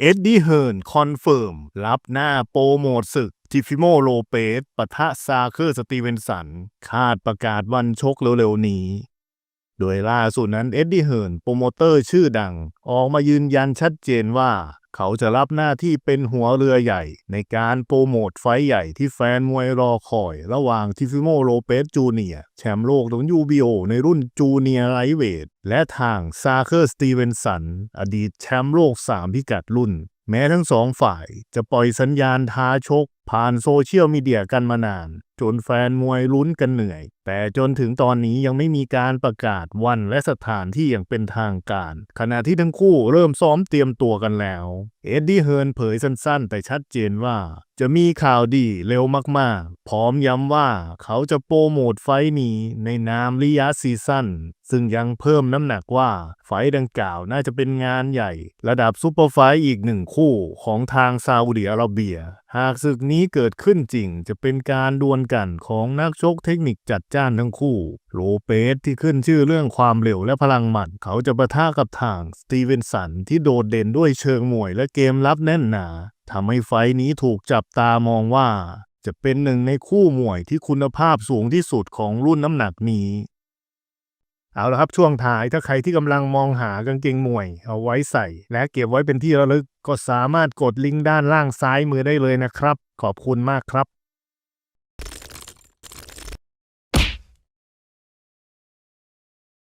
เอ็ดดี้เฮิร์นคอนเฟิร์มรับหน้าโปรโมทศึกทิฟิโมโลเปสปะทะซาเคอร์สตีเวนสัน คาดประกาศวันชกเร็วๆนี้ โดยล่าสุดนั้นเอ็ดดี้เฮิร์นโปรโมเตอร์ชื่อดัง ออกมายืนยันชัดเจนว่า เขาจะรับหน้าที่เป็นหัวเรือใหญ่ ในการโปรโมทไฟใหญ่ที่แฟนมวยรอคอย ระหว่างทิฟิโมโลเปสจูเนียแชมป์โลกของ UBO ในรุ่นจูเนียไลท์เวทและทางซาเคอร์สตีเวนสัน อดีตแชมป์โลก 3 พิกัดรุ่น แม้ทั้งสองฝ่ายจะปล่อยสัญญาณท้าชก ผ่านโซเชียลมีเดียกันมานาน จนแฟนมวยลุ้นกันเหนื่อย แต่จนถึงตอนนี้ยังไม่มีการประกาศวันและสถานที่อย่างเป็นทางการ ขณะที่ทั้งคู่เริ่มซ้อมเตรียมตัวกันแล้ว เอ็ดดี้เฮิร์นเผยสั้นๆ แต่ชัดเจนว่า จะมีข่าวดีเร็วมากๆ พร้อมย้ำว่าเขาจะโปรโมทไฟท์นี้ในนามลิยาซีซั่นซึ่งยังเพิ่มน้ำหนักว่าไฟดังกล่าวน่าจะเป็นงานใหญ่ ระดับซูเปอร์ไฟอีกหนึ่งคู่ของทางซาอุดิอาระเบียหากศึกนี้เกิดขึ้นจริงจะเป็นการดวลกันของนักชกเทคนิคจัดจ้านทั้งคู่ โลเปสที่ขึ้นชื่อเรื่องความเร็วและพลังหมัด เขาจะประทะกับทางสตีเวนสันที่โดดเด่นด้วยเชิงมวยและเกมรับแน่นหนาทำให้ไฟนี้ถูกจับตามองว่า จะเป็นหนึ่งในคู่มวยที่คุณภาพสูงที่สุดของรุ่นน้ำหนักนี้ เอาละครับช่วงท้ายถ้าใครที่กำลังมองหากางเกงมวย เอาไว้ใส่ และเก็บไว้เป็นที่ระลึก ก็สามารถกดลิงก์ด้านล่างซ้ายมือได้เลยนะครับ ขอบคุณมากครับ